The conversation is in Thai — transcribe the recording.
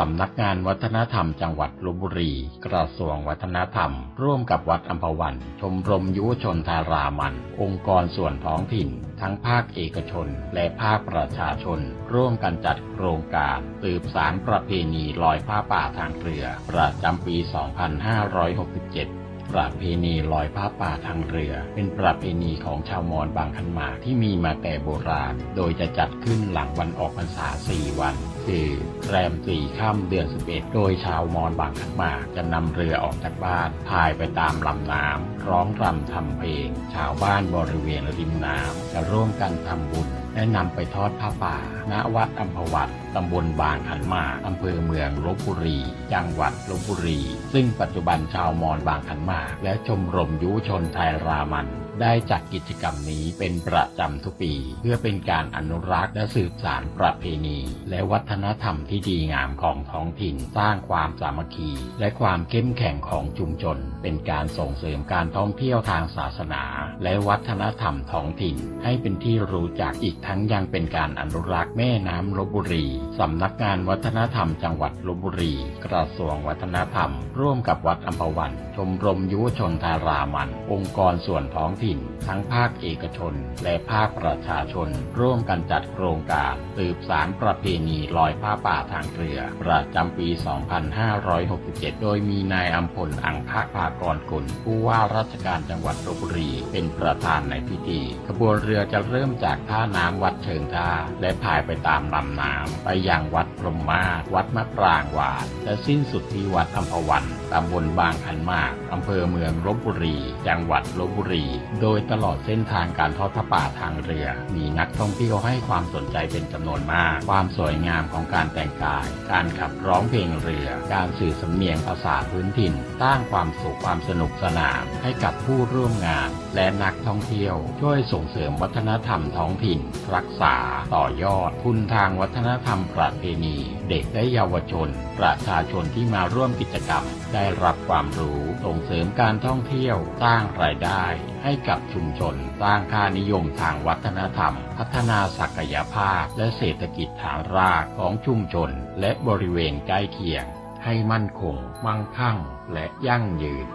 สำนักงานวัฒนธรรมจังหวัดลบบุรี กระทรวงวัฒนธรรม ร่วมกับวัดอัมพวัน ชมรมยุวชนทารามัน องค์กรส่วนท้องถิ่น ทั้งภาคเอกชน และภาคประชาชน ร่วมกันจัดโครงการสืบสารประเพณีลอยผ้าป่าทางเรือ ประจำปี 2567 ประเพณีลอยผ้าป่าทางเรือ เป็นประเพณีของชาวมอญบางขันหมากที่มีมาแต่โบราณ โดยจะจัดขึ้นหลังวันออกพรรษา 4 วัน คือแรมสี่ค่ำเดือน 11 โดยชาวมอญบางขันหมากจะนำเรือออกจากบ้านพายไปตามลำน้ำร้องรำทำเพลง ชาวบ้านบริเวณริมน้ำจะร่วมกันทำบุญและนำไปทอดผ้าป่า ณ วัดอัมพวัตตำบลบางขันหมากอำเภอเมืองลบบุรี จังหวัดลบบุรี ซึ่งปัจจุบันชาวมอญบางขันหมากและชมรมยุวชนไทยรามัน ได้จัดกิจกรรมนี้เป็นประจำทุกปี เพื่อเป็นการอนุรักษ์และสืบสานประเพณี และวัฒนธรรมที่ดีงามของท้องถิ่นสร้างความสามัคคี และความเข้มแข็งของชุมชน เป็นการส่งเสริมการท่องเที่ยวทางศาสนา และวัฒนธรรมท้องถิ่น ให้เป็นที่รู้จักอีกทั้งยังเป็นการอนุรักษ์แม่น้ำลบบุรีสำนักงานวัฒนธรรมจังหวัดลบบุรี กระทรวงวัฒนธรรม ร่วมกับวัดอัมพวัน ชมรมยุวชนทารามัน องค์กรส่วนท้องถิ่นทั้งภาคเอกชน และภาคประชาชน ร่วมกันจัดโครงการ สืบสารประเพณีลอยผ้าป่าทางเรือ ประจำปี 2567 โดยมีนายอัมพลอังคภากรกุลผู้ว่าราชการจังหวัดลบบุรี เป็นประธานในพิธี ขบวนเรือจะเริ่มจากท่าน้ำวัดเชิงท่าและพายไปตามลำน้ำไปยังวัด รมมาศวัดมะปรางหวาน และสิ้นสุดที่วัดอัมพวันตำบลบางขันมากอำเภอเมืองลบบุรี จังหวัดลบบุรี โดยตลอดเส้นทางการทอดผ้าป่าทางเรือ มีนักท่องเที่ยวให้ความสนใจเป็นจำนวนมาก ความสวยงามของการแต่งกาย การขับร้องเพลงเรือ การสื่อสำเนียงภาษาพื้นถิ่น สร้างความสุขความสนุกสนานให้กับผู้ร่วมงาน และนักท่องเที่ยว ช่วยส่งเสริมวัฒนธรรมท้องถิ่น รักษาต่อยอดคุณทางวัฒนธรรมประเพณีเด็กและเยาวชน ประชาชนที่มาร่วมกิจกรรม ได้รับความรู้ส่งเสริมการท่องเที่ยว สร้างรายได้ ให้กับชุมชน สร้างค่านิยมทางวัฒนธรรม พัฒนาศักยภาพ และเศรษฐกิจฐานรากของชุมชน และบริเวณใกล้เคียง ให้มั่นคง มั่งคั่ง และยั่งยืน